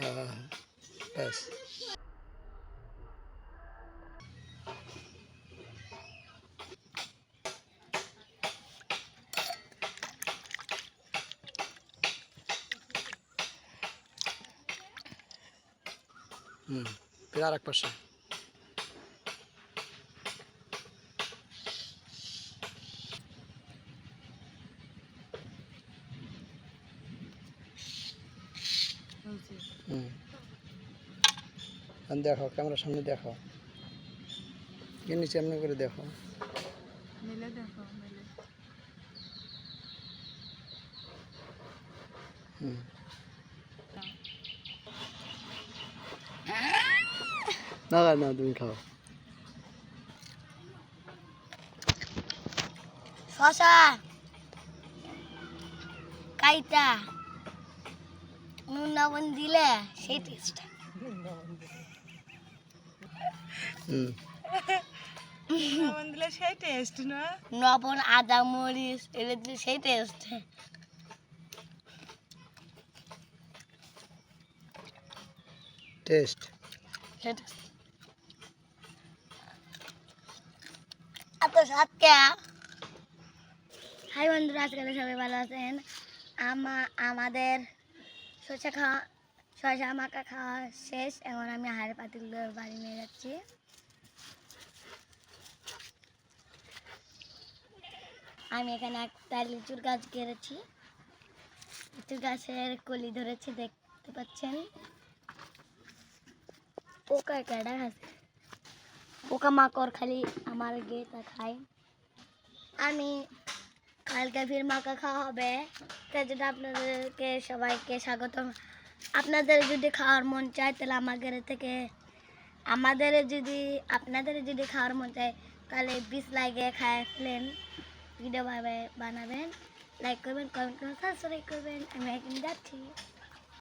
ha, pes. Hmm. Bir arak başlayalım. হুম। দেখো ক্যামেরার সামনে দেখো। নিচে এমনি করে দেখো। মেলে দেখো মেলে। হুম। না না না তুমি খাও। শশা। কাইটা। নুন লবণ দিলে সেই টেস্ট হুম। লবণ দিলে সেই টেস্ট না? লবণ আদা মরিচ দিলে সেই টেস্ট টেস্ট টেস্ট এত স্বাদ কে? হাই বন্ধুরা আজকাল সবাই ভালো আছেন। আমা আমাদের শসা খাওয়া, শসা, মাখা খাওয়া শেষ। এখন আমি হাড় পাতিগুলো বাড়ি নিয়ে যাচ্ছি। আমি এখানে একটা লিচুর গাছ গেড়েছি। লিচুর গাছের কলি ধরেছি, দেখতে পাচ্ছেন। পোকা কেডা আছে? পোকা মাকড় খালি আমার গেটা খায়। আমি কালকে ফির মাকা খাওয়া হবে। তাই জন্য আপনাদেরকে সবাইকে স্বাগত আপনাদের যদি খাওয়ার মন চায়, তাহলে আমাদের থেকে, আমাদের যদি, আপনাদের যদি খাওয়ার মন চায়, তাহলে বিষ লাগে খায় ফেলেন ভিডিও বানাবেন। লাইক করবেন কমেন্ট করবেন সাবস্ক্রাইব করবেন। আমি একদিন যাচ্ছি।